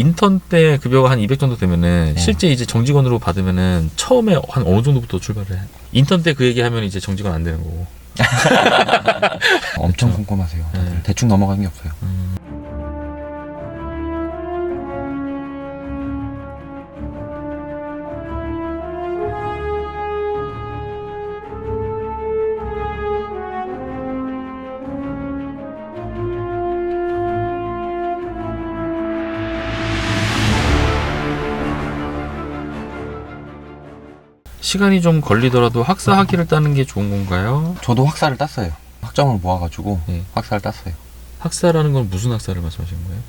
인턴 때 급여가 한 200 정도 되면은 네. 실제 이제 정직원으로 받으면은 처음에 한 어느 정도부터 출발을 해? 인턴 때 그 얘기 하면 이제 정직원 안 되는 거고. 엄청. 꼼꼼하세요. 다들. 네. 대충 넘어가는 게 없어요. 음. 시간이 좀 걸리더라도 학사 학위를 따는 게 좋은 건가요? 저도 학사를 땄어요. 학점을 모아가지고 네. 학사를 땄어요. 학사라는 건 무슨 학사를 말씀하시는 거예요?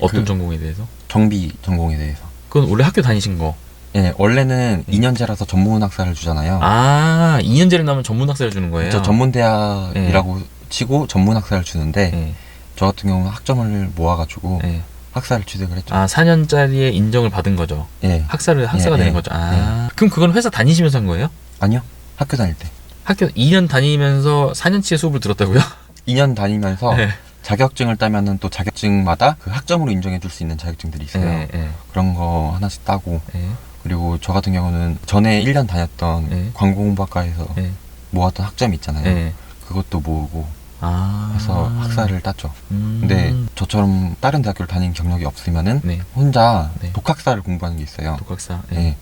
어떤 그- 전공에 대해서? 정비 전공에 대해서. 그건 원래 학교 다니신 거. 예, 원래는 네. 2년제라서 전문 학사를 주잖아요. 아, 2년제를 나면 전문 학사를 주는 거예요? 저 전문 대학이라고 치고 전문 학사를 주는데 네. 저 같은 경우는 학점을 모아가지고 네. 학사를 취득을 했죠. 아, 4년짜리의 인정을 받은 거죠. 예, 학사를 학사가 예, 되는 예. 거죠. 아. 그럼 그건 회사 다니시면서 한 거예요? 아니요. 학교 다닐 때. 학교 2년 다니면서 4년치의 수업을 들었다고요? 2년 다니면서 네. 자격증을 따면은 또 자격증마다 그 학점으로 인정해 줄 수 있는 자격증들이 있어요. 네, 네, 그런 거 하나씩 따고 네, 그리고 저 같은 경우는 전에 1년 다녔던 네. 광고공부학과에서 네, 모았던 학점 있잖아요. 네. 그것도 모으고 아. 해서 학사를 땄죠. 음. 근데 저처럼 다른 대학교를 다닌 경력이 없으면은 네. 혼자 네. 독학사를 공부하는 게 있어요. 독학사. 예. 네.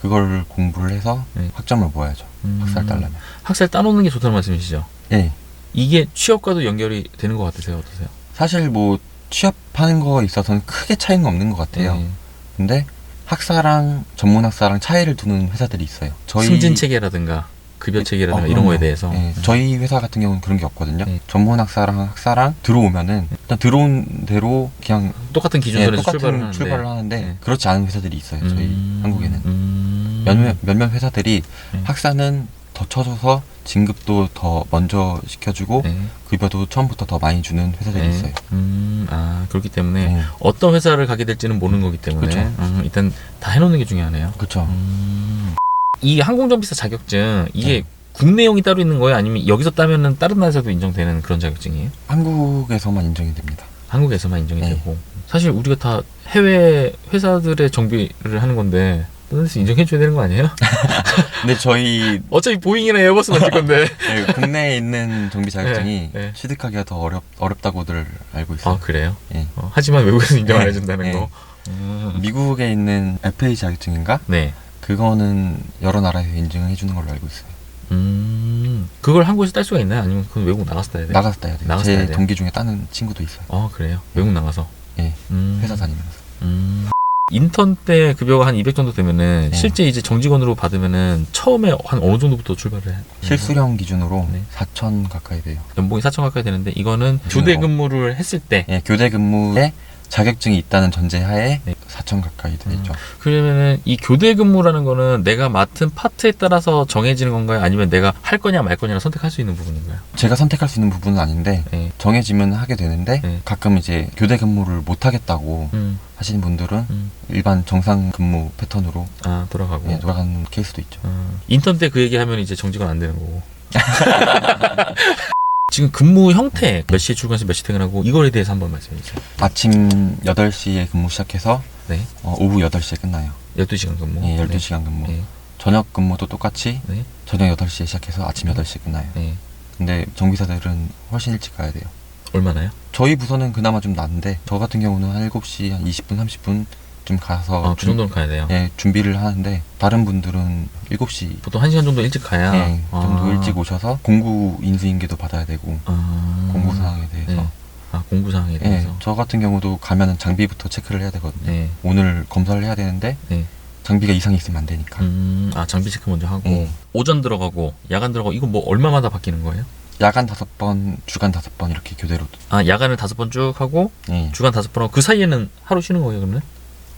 그걸 공부를 해서 네. 학점을 모아야죠. 음. 학사를 따려면. 학사를 따놓는 게 좋다는 말씀이시죠? 예. 이게 취업과도 연결이 되는 것 같으세요? 어떠세요? 사실 뭐 취업하는 거에 있어서는 크게 차이는 없는 것 같아요. 네. 근데 학사랑 전문 학사랑 차이를 두는 회사들이 있어요. 저희 승진 체계라든가 급여 체계라든가 어, 이런 거에. 대해서 예, 저희 회사 같은 경우는 그런 게 없거든요. 네. 전문 학사랑 학사랑 들어오면은 일단 들어온 대로 그냥 똑같은 예, 기준선에서 똑같은 출발을 하는데, 출발을 하는데 네. 그렇지 않은 회사들이 있어요. 저희 음, 한국에는 음. 몇몇 몇몇 회사들이 네. 학사는 더 쳐줘서 진급도 더 먼저 시켜주고 네. 급여도 처음부터 더 많이 주는 회사들이 네. 있어요. 음, 아 그렇기 때문에 네. 어떤 회사를 가게 될지는 모르는 거기 때문에. 음, 일단 다 해놓는 게 중요하네요. 그렇죠. 음. 이 항공정비사 자격증 이게 네. 국내용이 따로 있는 거예요? 아니면 여기서 따면은 다른 나라에서도 인정되는 그런 자격증이에요? 한국에서만 인정이 됩니다. 한국에서만 인정이 네. 되고 사실 우리가 다 해외 회사들의 정비를 하는 건데 데서 인정해줘야 되는 거 아니에요? 근데 저희 어차피 보잉이나 에어버스 만들 건데. 네, 국내에 있는 정비 자격증이 네, 네. 취득하기가 더 어렵 어렵다고들 알고 있어요. 아 그래요? 예. 어, 하지만 외국에서 인정 안 네, 해준다는 네. 거. 음. 미국에 있는 FA 자격증인가? 네. 그거는 여러 나라에서 인증을 해주는 걸로 알고 있어요. 음. 그걸 한국에서 딸 수가 있나요? 아니면 그건 외국 나가서 따야 돼요? 나가서 따야 돼요. 네. 나가서 제 따야 돼요? 동기 중에 따는 친구도 있어요. 아 그래요? 외국 나가서. 예. 음. 회사 다니면서. 음. 인턴 때 급여가 한 200 정도 되면은 네. 실제 이제 정직원으로 받으면은 처음에 한 어느 정도부터 출발을 해? 실수령 기준으로 네. 4천 가까이 돼요. 연봉이 4천 가까이 되는데 이거는 교대 근무를 했을 때 예, 교대 근무에 자격증이 있다는 전제하에 네. 4천 가까이 되죠. 그러면은 이 교대 근무라는 거는 내가 맡은 파트에 따라서 정해지는 건가요? 아니면 내가 할 거냐 말 거냐를 선택할 수 있는 부분인가요? 제가 선택할 수 있는 부분은 아닌데 네. 정해지면 하게 되는데 네. 가끔 이제 교대 근무를 못 하겠다고 음, 하시는 분들은 음. 일반 정상 근무 패턴으로 아 돌아가고. 예, 돌아가는 케이스도 있죠. 어, 인턴 때 그 얘기하면 이제 정직원 안 되는 거고. 지금 근무 형태 몇 시에 출근해서 몇 시 퇴근하고 이거에 대해서 한번 말씀해 주세요. 아침 8시에 근무 시작해서 네. 어, 오후 8시에 끝나요. 12시간 근무. 예, 12시간 근무. 네. 저녁 근무도 똑같이 네. 저녁 8시에 시작해서 아침 8시에 끝나요. 네. 근데 정비사들은 훨씬 일찍 가야 돼요. 얼마나요? 저희 부서는 그나마 좀 나은데 저 같은 경우는 한 7시 한 20분 30분 좀 가서 아, 그 준- 정도는 가야 돼요. 예, 준비를 하는데 다른 분들은 7시 보통 1시간 정도 일찍 가야 예, 정도 아. 일찍 오셔서 공구 인수인계도 받아야 되고 아. 공고 사항에 대해서 네. 아, 공부 사항에 예, 대해서. 저 같은 경우도 가면은 장비부터 체크를 해야 되거든요. 네. 오늘 검사를 해야 되는데 네. 장비가 이상이 있으면 안 되니까 음, 아, 장비 체크 먼저 하고 예. 오전 들어가고 야간 들어가고 이거 뭐 얼마마다 바뀌는 거예요? 야간 다섯 번, 주간 다섯 번 이렇게 교대로 아, 야간을 다섯 번 쭉 하고 예. 주간 다섯 번 하고 그 사이에는 하루 쉬는 거예요, 그러면?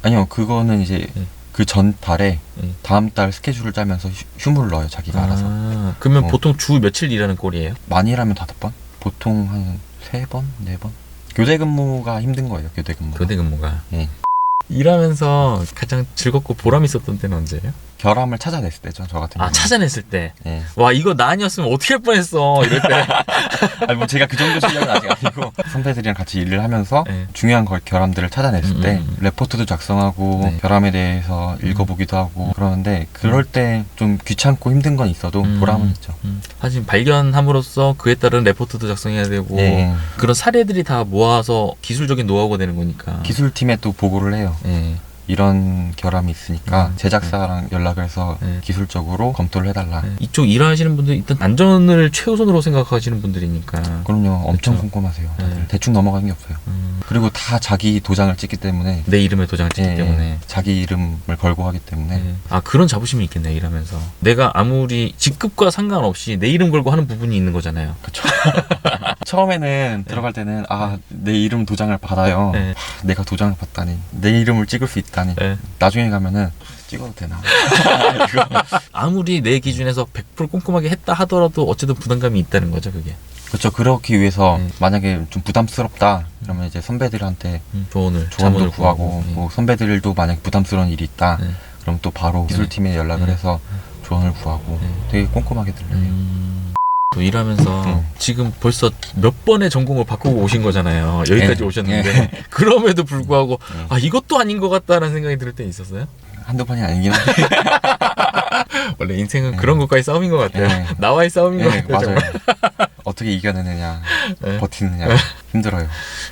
아니요 그거는 이제 예. 그전 달에 예. 다음 달 스케줄을 짜면서 휴, 휴무를 넣어요 자기가 알아서 아, 그러면 어. 보통 주 며칠 일하는 꼴이에요? 많이 일하면 다섯 번 보통 한 세 번, 네 번 교대 근무가 힘든 거예요 교대 근무 교대 근무가. 예. 일하면서 가장 즐겁고 보람 있었던 때는 언제예요? 결함을 찾아냈을 때죠. 저 같은 경우. 아 찾아냈을 때. 예. 와 이거 나 아니었으면 어떻게 할 뻔했어 이럴 때. 아니 뭐 제가 그 정도 실력은 아직 아니고 선배들이랑 같이 일을 하면서 네. 중요한 걸 결함들을 찾아냈을 음, 때 음, 음. 레포트도 작성하고 네. 결함에 대해서 읽어보기도 하고 그러는데 그럴 때 좀 귀찮고 힘든 건 있어도 음. 보람은 있죠. 음, 사실 발견함으로써 그에 따른 레포트도 작성해야 되고 예. 그런 사례들이 다 모아서 기술적인 노하우가 되는 거니까. 기술팀에 또 보고를 해요. 예. 이런 결함이 있으니까 음. 제작사랑 연락을 해서 네. 기술적으로 검토를 해달라. 예. 이쪽 일하시는 분들 일단 안전을 최우선으로 생각하시는 분들이니까. 그럼요. 엄청 그쵸. 꼼꼼하세요. 네. 대충 넘어가는 게 없어요. 음, 그리고 다 자기 도장을 찍기 때문에 내 이름에 도장을 찍기 예, 때문에. 자기 이름을 걸고 하기 때문에 예. 아 그런 자부심이 있겠네 일하면서 내가 아무리 직급과 상관없이 내 이름 걸고 하는 부분이 있는 거잖아요 그쵸. 처음에는 들어갈 때는 아 내 이름 도장을 받아요. 네. 하, 내가 도장을 받다니 내 이름을 찍을 수 있다니. 예. 나중에 가면은 찍어도 되나? 이거. 아무리 내 기준에서 100% 꼼꼼하게 했다 하더라도 어쨌든 부담감이 있다는 거죠 그게 그렇죠. 그렇기 위해서 네. 만약에 좀 부담스럽다 그러면 이제 선배들한테 음, 조언을 조언도 자문을 구하고 예. 뭐 선배들도 만약 부담스러운 일이 있다 네. 그럼 또 바로 기술팀에 연락을 네. 해서 조언을 구하고 네. 되게 꼼꼼하게 들려요. 음, 또 일하면서 음. 지금 벌써 몇 번의 전공을 바꾸고 오신 거잖아요 여기까지 네. 오셨는데 그럼에도 불구하고 네. 아 이것도 아닌 것 같다라는 생각이 들 때 있었어요? 한두 번이 아니긴 한데 원래 인생은 네. 그런 것과의 싸움인 것 같아요 네. 나와의 싸움인 것 네, 같아요 맞아요. 정말. 어떻게 이겨내느냐 네. 버티느냐 힘들어요.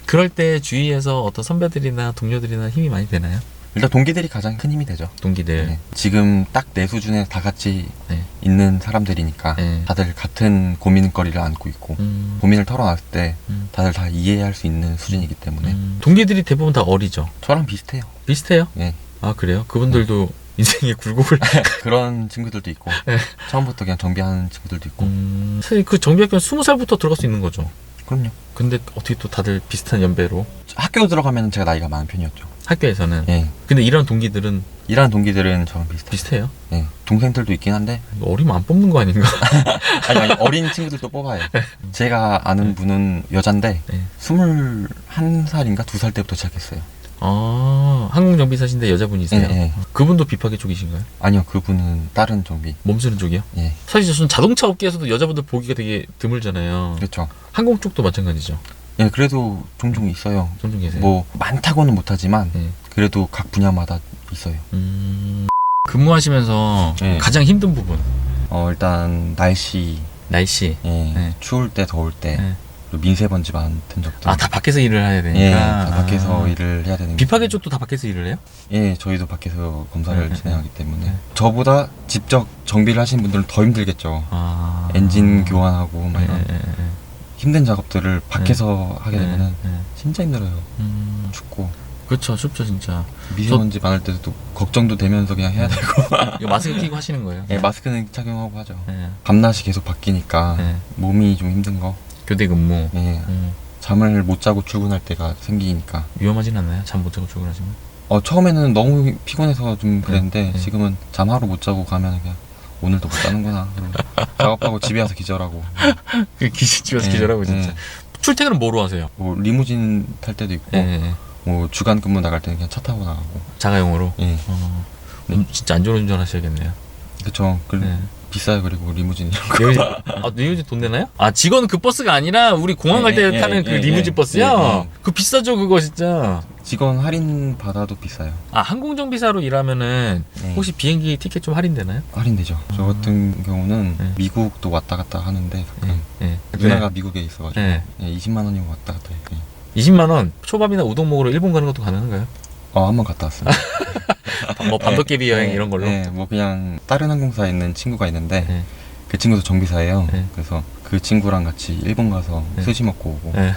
그럴 때 주위에서 어떤 선배들이나 동료들이나 힘이 많이 되나요? 일단 동기들이 가장 큰 힘이 되죠. 동기들 네. 지금 딱 내 수준에 다 같이 네. 있는 사람들이니까 네. 다들 같은 고민거리를 안고 있고 음, 고민을 털어놨을 때 음, 다들 다 이해할 수 있는 수준이기 때문에 음. 동기들이 대부분 다 어리죠 저랑 비슷해요. 비슷해요? 예. 아 그래요? 그분들도 인생의 굴곡을 그런 친구들도 있고 네. 처음부터 그냥 정비하는 친구들도 있고 음, 사실 그 정비학교는 20살부터 들어갈 수 있는 거죠 그럼요. 근데 어떻게 또 다들 비슷한 연배로 학교 들어가면 제가 나이가 많은 편이었죠. 학교에서는 예. 근데 일하는 동기들은 일하는 동기들은 저랑 비슷해요. 비슷해요? 예. 동생들도 있긴 한데 어리면 안 뽑는 거 아닌가? 아니, 아니 어린 친구들도 뽑아요. 제가 아는 분은 여잔데 네. 21살인가 2살 때부터 시작했어요. 아 항공 정비 사신데 여자분이세요? 예, 예. 그분도 비파계 쪽이신가요? 아니요, 그분은 다른 정비. 몸쓰는 쪽이요? 예. 사실 저는 자동차 업계에서도 여자분들 보기가 되게 드물잖아요 그렇죠. 항공 쪽도 마찬가지죠 예, 그래도 종종 있어요. 종종 계세요? 뭐 많다고는 못하지만 네. 그래도 각 분야마다 있어요. 음... 근무하시면서 네. 가장 힘든 부분 어 일단 날씨, 날씨 예, 네. 추울 때, 더울 때, 네. 민세먼지 많은 적들. 아다 밖에서 일을 해야 되니까 예, 다 밖에서 아. 일을 해야 되는. 게 비파계. 쪽도 다 밖에서 일을 해요? 예, 저희도 밖에서 검사를 네, 네, 진행하기 때문에 네. 저보다 직접 정비를 하시는 분들은 더 힘들겠죠. 아 엔진 교환하고 막 예, 이런 예. 힘든 작업들을 밖에서 하게 되면은. 진짜 힘들어요. 음, 춥고 그렇죠 춥죠 진짜 미세먼지 많을 때도 걱정도 되면서 그냥 해야 되고. 이거 마스크 끼고 하시는 거예요? 예, 마스크는 착용하고 하죠. 예, 밤낮이 계속 바뀌니까 예. 몸이 좀 힘든 거. 교대 근무 예, 음, 잠을 못 자고 출근할 때가 생기니까. 위험하진 않나요? 잠 못 자고 출근하시면? 어 처음에는 너무 피곤해서 좀 그랬는데 네, 네. 지금은 잠 하루 못 자고 가면 그냥 오늘도 못 자는구나. 작업하고 집에 와서 기절하고. 그 기집집에서 예, 기절하고 진짜 예. 출퇴근은 뭐로 하세요? 뭐 리무진 탈 때도 있고 예, 예, 예. 뭐 주간 근무 나갈 때는 그냥 차 타고 나가고. 자가용으로 예, 어, 음, 진짜 안전 운전 하셔야겠네요 그쵸. 그 예. 비싸요 그리고 리무진 이런 거. 리무진, 아, 리무진 돈 내나요? 아, 직원 그 버스가 아니라 우리 공항 갈 때 예, 예, 타는 그 예, 리무진 예, 버스요? 예, 예. 그 비싸죠, 그거 진짜. 직원 할인 받아도 비싸요. 아, 항공정비사로 일하면은 네. 혹시 비행기 티켓 좀 할인되나요? 할인되죠. 저 같은 경우는 네. 미국도 왔다 갔다 하는데 가끔 예, 예. 누나가 미국에 있어가지고 네. 예, 20만 원이면 왔다 갔다 해요. 예. 20만 원, 초밥이나 우동 먹으러 일본 가는 것도 가능한가요? 어, 한번 갔다 왔어요. 뭐, 밤도깨비 여행 네, 이런 걸로? 네, 뭐 그냥 다른 항공사에 있는 친구가 있는데 네. 그 친구도 정비사예요. 네. 그래서 그 친구랑 같이 일본 가서 네. 스시 먹고 오고 예.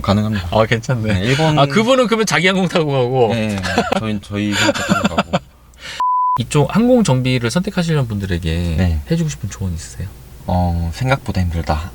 가능합니다. 아, 괜찮네. 네, 일본 아, 그분은 그러면 자기 항공 타고 가고. 네, 저희 저희 타고 가고 이쪽 항공 정비를 선택하시려는 분들에게 네. 해주고 싶은 조언 있으세요? 어 생각보다 힘들다.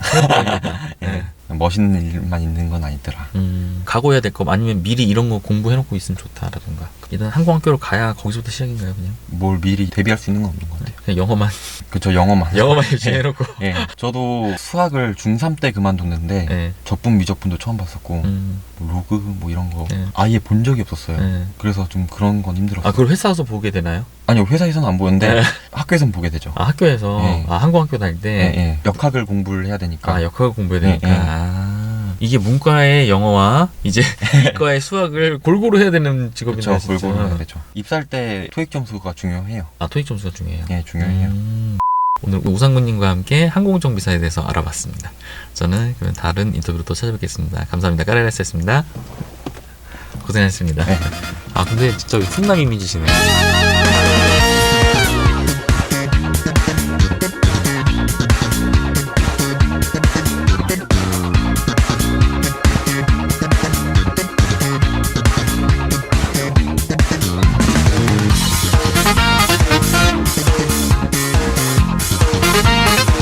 네. 예, 멋있는 일만 있는 건 아니더라. 음, 각오해야 될 거 아니면 미리 이런 거 공부해놓고 있으면 좋다라든가 일단 항공학교를 가야 거기서부터 시작인가요 그냥? 뭘 미리 대비할 수 있는 건 없는 것 같아요. 그냥 영어만 그쵸 영어만. 영어만 열심히 해놓고. 예. 저도 수학을 중3 때 그만뒀는데 네. 적분 미적분도 처음 봤었고 음, 뭐 로그 뭐 이런 거 네. 아예 본 적이 없었어요. 네. 그래서 좀 그런 건 힘들었어요. 아 그걸 회사 와서 보게 되나요? 아니요 회사에서는 안 보는데 네. 학교에서는 보게 되죠. 아 학교에서 네. 아 한국 학교 다닐 때. 예, 예. 역학을 공부를 해야 되니까. 아 역학을 공부해야 되니까. 네, 네. 아, 이게 문과의 영어와 이제 이과의 수학을 골고루 해야 되는 직업인데 그렇죠. 진짜. 골고루 해야 되죠. 입사할 때 토익 점수가 중요해요. 아 토익 점수가 중요해요. 예, 중요해요. 음, 오늘 우상구님과 함께 항공정비사에 대해서 알아봤습니다. 저는 그러면 다른 인터뷰로 또 찾아뵙겠습니다. 감사합니다. 까레라스였습니다. 고생하셨습니다. 네. 아 근데 진짜 훈남 이미지시네요.